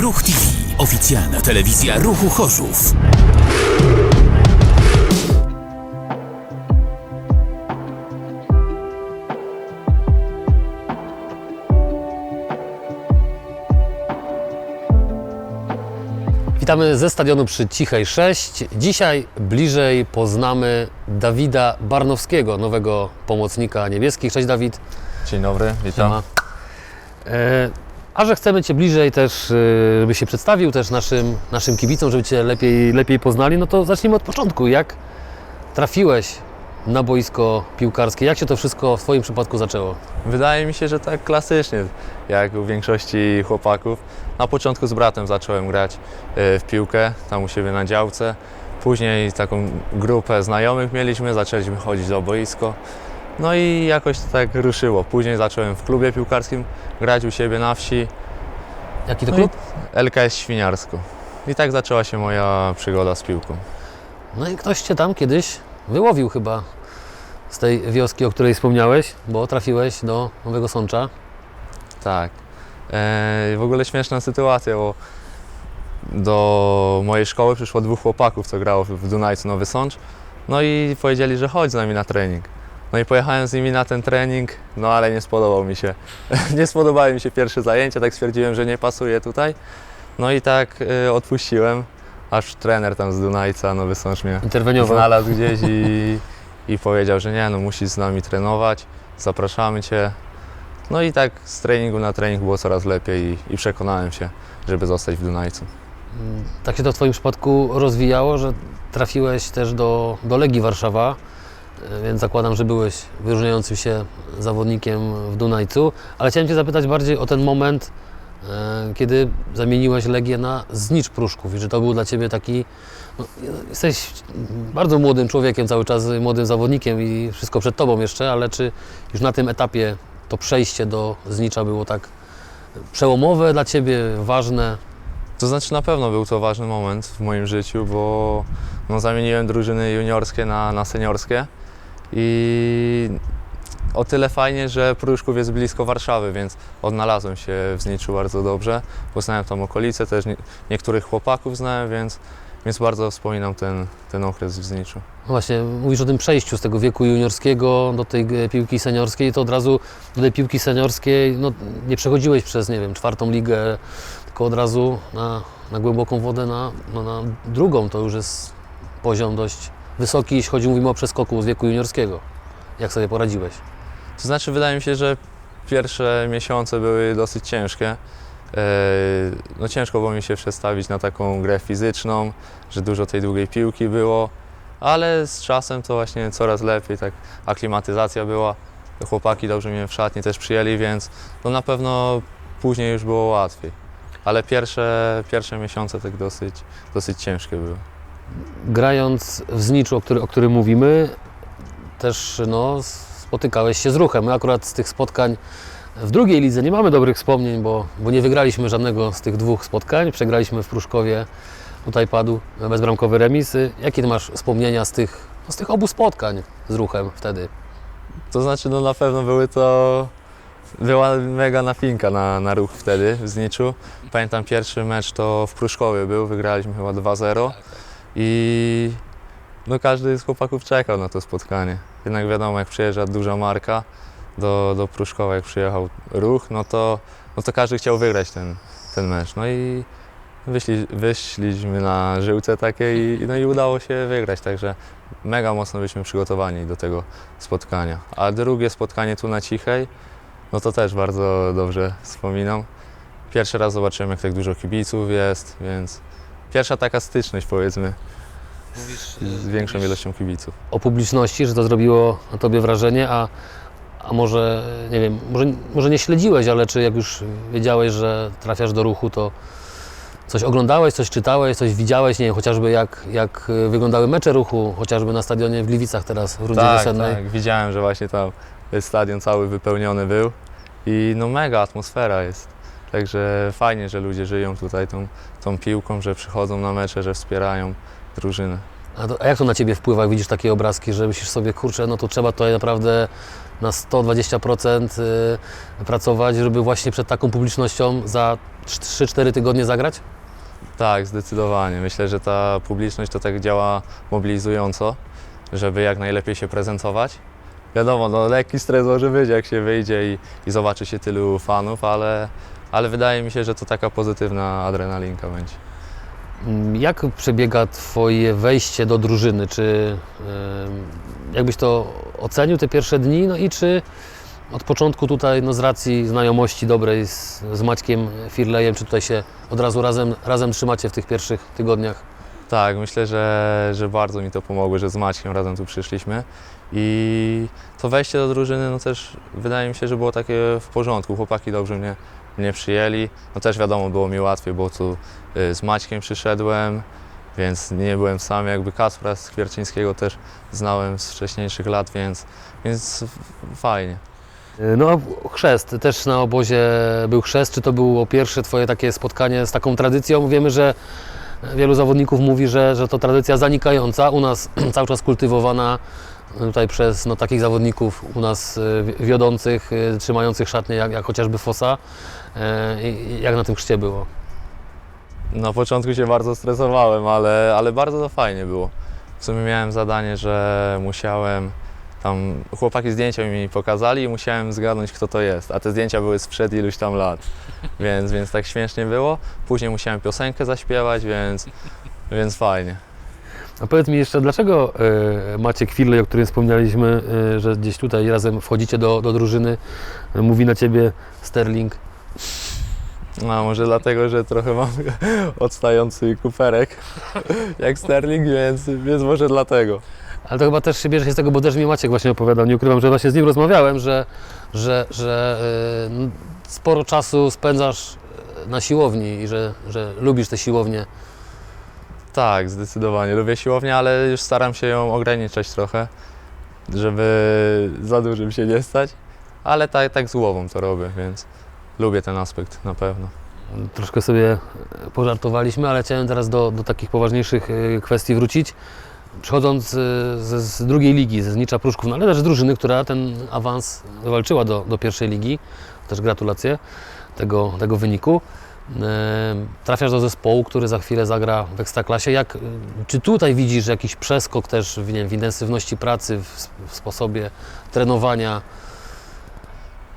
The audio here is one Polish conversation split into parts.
Ruch TV. Oficjalna telewizja Ruchu Chorzów. Witamy ze stadionu przy Cichej 6. Dzisiaj bliżej poznamy Dawida Barnowskiego, nowego pomocnika niebieskich. Cześć Dawid. Dzień dobry, witam. Siema. E, a że chcemy Cię bliżej też, e, żeby się przedstawił też naszym, naszym kibicom, żeby Cię lepiej, lepiej poznali, no to zacznijmy od początku. Jak trafiłeś na boisko piłkarskie? Jak się to wszystko w Twoim przypadku zaczęło? Wydaje mi się, że tak klasycznie, jak u większości chłopaków. Na początku z bratem zacząłem grać y, w piłkę, tam u siebie na działce. Później taką grupę znajomych mieliśmy, zaczęliśmy chodzić do boisko. No i jakoś to tak ruszyło. Później zacząłem w klubie piłkarskim grać u siebie na wsi, Jaki to No klub? LKS Świniarsko. I tak zaczęła się moja przygoda z piłką. No i ktoś Cię tam kiedyś wyłowił chyba z tej wioski, o której wspomniałeś, bo trafiłeś do Nowego Sącza. Tak. E, w ogóle śmieszna sytuacja, bo do mojej szkoły przyszło dwóch chłopaków, co grało w- w Dunajcu Nowy Sącz. No i powiedzieli, że chodź z nami na trening. No i pojechałem z nimi na ten trening, no ale nie spodobał mi się. nie spodobały mi się pierwsze zajęcia, tak stwierdziłem, że nie pasuje tutaj. No i tak e, odpuściłem, aż trener tam z Dunajca Nowy Sącz mnie Interweniował. znalazł gdzieś i, i powiedział, że nie, no musisz z nami trenować, zapraszamy Cię. No i tak z treningu na trening było coraz lepiej i, i przekonałem się, żeby zostać w Dunajcu. Tak się to w Twoim przypadku rozwijało, że trafiłeś też do, do Legii Warszawa, więc zakładam, że byłeś wyróżniającym się zawodnikiem w Dunajcu, ale chciałem Cię zapytać bardziej o ten moment, e, kiedy zamieniłeś Legię na Znicz Pruszków i że to był dla Ciebie taki, no, jesteś bardzo młodym człowiekiem, cały czas młodym zawodnikiem i wszystko przed Tobą jeszcze, ale czy już na tym etapie to przejście do Znicza było tak przełomowe dla Ciebie, ważne? To znaczy na pewno był to ważny moment w moim życiu, bo no, zamieniłem drużyny juniorskie na, na seniorskie i o tyle fajnie, że Pruszków jest blisko Warszawy, więc odnalazłem się w Zniczu bardzo dobrze. Poznałem tam okolice, też nie, niektórych chłopaków znałem, więc, więc bardzo wspominam ten, ten okres w Zniczu. Właśnie, mówisz o tym przejściu z tego wieku juniorskiego do tej piłki seniorskiej, to od razu do tej piłki seniorskiej no, nie przechodziłeś przez, nie wiem, czwartą ligę, tylko od razu na, na głęboką wodę, na, no, na drugą. To już jest poziom dość wysoki, jeśli chodzi, mówimy o przeskoku z wieku juniorskiego. Jak sobie poradziłeś? To znaczy, wydaje mi się, że pierwsze miesiące były dosyć ciężkie. E, No ciężko było mi się przestawić na taką grę fizyczną, że dużo tej długiej piłki było, ale z czasem to właśnie coraz lepiej, tak aklimatyzacja była. Chłopaki dobrze mnie w szatni też przyjęli, więc no na pewno później już było łatwiej. Ale pierwsze, pierwsze miesiące tak dosyć, dosyć ciężkie były. Grając w Zniczu, o, który, o którym mówimy, też no, spotykałeś się z ruchem. My akurat z tych spotkań w drugiej lidze nie mamy dobrych wspomnień, bo, bo nie wygraliśmy żadnego z tych dwóch spotkań. Przegraliśmy w Pruszkowie, tutaj padł bezbramkowy remis. Jakie ty masz wspomnienia z tych, no, z tych obu spotkań z ruchem wtedy? To znaczy, no na pewno były to. Była mega napinka na, na ruch wtedy w Zniczu. Pamiętam pierwszy mecz to w Pruszkowie był, wygraliśmy chyba 2-0 i no każdy z chłopaków czekał na to spotkanie. Jednak wiadomo, jak przyjeżdża duża marka do, do Pruszkowa, jak przyjechał ruch, no to, no to każdy chciał wygrać ten, ten mecz. No i wyszli, wyszliśmy na żyłce takie i, no i udało się wygrać, także mega mocno byliśmy przygotowani do tego spotkania. A drugie spotkanie tu na Cichej, no to też bardzo dobrze wspominam. Pierwszy raz zobaczyłem, jak tak dużo kibiców jest, więc pierwsza taka styczność powiedzmy z, z większą ilością kibiców. O publiczności, że to zrobiło na tobie wrażenie, a, a może, nie wiem, może, może nie śledziłeś, ale czy jak już wiedziałeś, że trafiasz do ruchu, to coś oglądałeś, coś czytałeś, coś widziałeś, nie wiem, chociażby jak, jak y, wyglądały mecze ruchu, chociażby na stadionie w Gliwicach teraz w rundzie Tak, wiosennej. tak, widziałem, że właśnie tam stadion cały wypełniony był i no mega atmosfera jest. Także fajnie, że ludzie żyją tutaj tą, tą piłką, że przychodzą na mecze, że wspierają drużynę. A, to, a jak to na Ciebie wpływa, jak widzisz takie obrazki, że myślisz sobie, kurczę, no to trzeba tutaj naprawdę na 120% y, pracować, żeby właśnie przed taką publicznością za 3-4 tygodnie zagrać? Tak, zdecydowanie. Myślę, że ta publiczność to tak działa mobilizująco, żeby jak najlepiej się prezentować. Wiadomo, no lekki stres może być, jak się wyjdzie i, i zobaczy się tylu fanów, ale, ale wydaje mi się, że to taka pozytywna adrenalinka będzie. Mm, Jak przebiega Twoje wejście do drużyny? Czy jakbyś to ocenił te pierwsze dni? No i czy od początku tutaj, no z racji znajomości dobrej z, z Maćkiem Firlejem, czy tutaj się od razu razem, razem trzymacie w tych pierwszych tygodniach? Tak, myślę, że, że bardzo mi to pomogło, że z Maćkiem razem tu przyszliśmy i to wejście do drużyny no też wydaje mi się, że było takie w porządku. Chłopaki dobrze mnie, mnie przyjęli. No też wiadomo, było mi łatwiej, bo tu y, z Maćkiem przyszedłem, więc nie byłem sam. Jakby Kaspra z Kwiercińskiego też znałem z wcześniejszych lat, więc, więc fajnie. Y, No, a chrzest, też na obozie był chrzest. Czy to było pierwsze Twoje takie spotkanie z taką tradycją? Wiemy, że wielu zawodników mówi, że, że to tradycja zanikająca, u nas cały czas kultywowana tutaj przez no, takich zawodników u nas y, wi- wiodących, y, trzymających szatnie, jak, jak chociażby Fosa. Y, Jak na tym chrzcie było? Na początku się bardzo stresowałem, ale, ale bardzo to fajnie było. W sumie miałem zadanie, że musiałem tam, chłopaki zdjęcia mi pokazali i musiałem zgadnąć kto to jest, a te zdjęcia były sprzed iluś tam lat, więc, więc tak śmiesznie było. Później musiałem piosenkę zaśpiewać, więc, więc fajnie. A powiedz mi jeszcze, dlaczego y, Maciek Firlej, o którym wspomnieliśmy, y, że gdzieś tutaj razem wchodzicie do, do drużyny, y, mówi na Ciebie Sterling, No, może dlatego, że trochę mam odstający kuferek jak Sterling, więc, więc może dlatego. Ale to chyba też się bierze się z tego, bo też mi Maciek właśnie opowiadał, nie ukrywam, że właśnie z nim rozmawiałem, że, że, że y, no, sporo czasu spędzasz na siłowni i że, że lubisz tę siłownię. Tak, zdecydowanie. Lubię siłownię, ale już staram się ją ograniczać trochę, żeby za dużym się nie stać. Ale tak, tak z głową to robię, więc lubię ten aspekt na pewno. Troszkę sobie e, pożartowaliśmy, ale chciałem teraz do, do takich poważniejszych y, kwestii wrócić. Przychodząc y, z, z drugiej ligi, ze Znicza Pruszków, no ale też drużyny, która ten awans walczyła do, do pierwszej ligi, też gratulacje tego, tego wyniku. E, Trafiasz do zespołu, który za chwilę zagra w Ekstraklasie. Jak, y, czy tutaj widzisz jakiś przeskok też w, wiem, w intensywności pracy, w, w sposobie trenowania?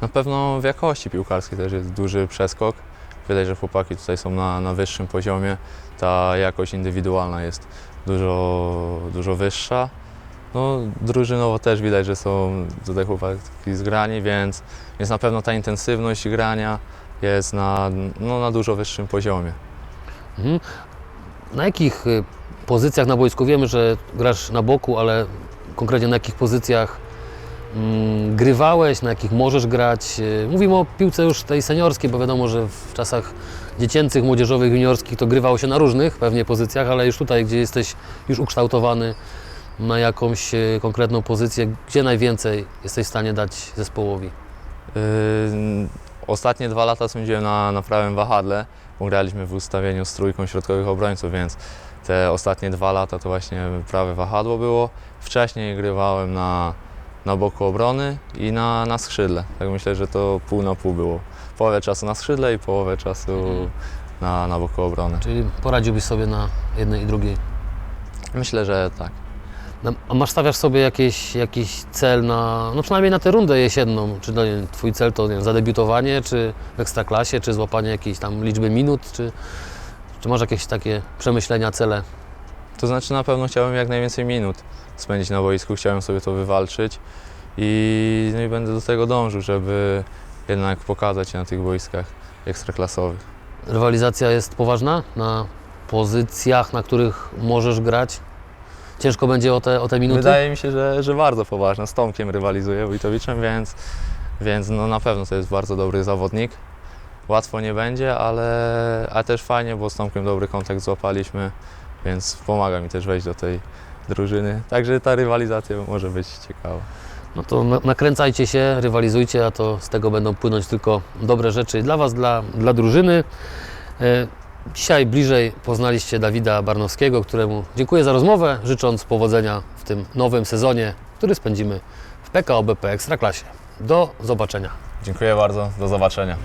Na pewno w jakości piłkarskiej też jest duży przeskok. Widać, że chłopaki tutaj są na, na wyższym poziomie. Ta jakość indywidualna jest dużo, dużo wyższa. No, drużynowo też widać, że są tutaj chłopaki zgrani, więc, więc na pewno ta intensywność grania jest na, no, na dużo wyższym poziomie. Mhm. Na jakich y, pozycjach na boisku wiemy, że grasz na boku, ale konkretnie na jakich pozycjach mm, grywałeś, na jakich możesz grać? Y, Mówimy o piłce już tej seniorskiej, bo wiadomo, że w czasach dziecięcych, młodzieżowych, juniorskich to grywało się na różnych pewnie pozycjach, ale już tutaj, gdzie jesteś już ukształtowany na jakąś y, konkretną pozycję, gdzie najwięcej jesteś w stanie dać zespołowi? Ostatnie dwa lata spędziłem na, na prawym wahadle, bo graliśmy w ustawieniu z trójką środkowych obrońców, więc te ostatnie dwa lata to właśnie prawe wahadło było. Wcześniej grywałem na, na boku obrony i na, na skrzydle. Tak myślę, że to pół na pół było. Połowę czasu na skrzydle i połowę czasu na, na boku obrony. Czyli poradziłbyś sobie na jednej i drugiej? Myślę, że tak. No, A masz stawiasz sobie jakiś, jakiś cel na, no przynajmniej na tę rundę jesienną? Czy no, nie twój cel to nie wiem, zadebiutowanie, czy w ekstraklasie, czy złapanie jakiejś tam liczby minut, czy, czy masz jakieś takie przemyślenia, cele? To znaczy na pewno chciałem jak najwięcej minut spędzić na boisku, chciałem sobie to wywalczyć i, no i będę do tego dążył, żeby jednak pokazać się na tych boiskach ekstraklasowych. Rywalizacja jest poważna na pozycjach, na których możesz grać? Ciężko będzie o te, o te minuty? Wydaje mi się, że, że bardzo poważna. Z Tomkiem rywalizuję, Wojtowiczem, więc, więc no na pewno to jest bardzo dobry zawodnik. Łatwo nie będzie, ale, ale też fajnie, bo z Tomkiem dobry kontakt złapaliśmy, więc pomaga mi też wejść do tej drużyny. Także ta rywalizacja może być ciekawa. No to na- nakręcajcie się, rywalizujcie, a to z tego będą płynąć tylko dobre rzeczy dla Was, dla, dla drużyny. Dzisiaj bliżej poznaliście Dawida Barnowskiego, któremu dziękuję za rozmowę, życząc powodzenia w tym nowym sezonie, który spędzimy w PKO BP Ekstraklasie. Do zobaczenia. Dziękuję bardzo, do zobaczenia.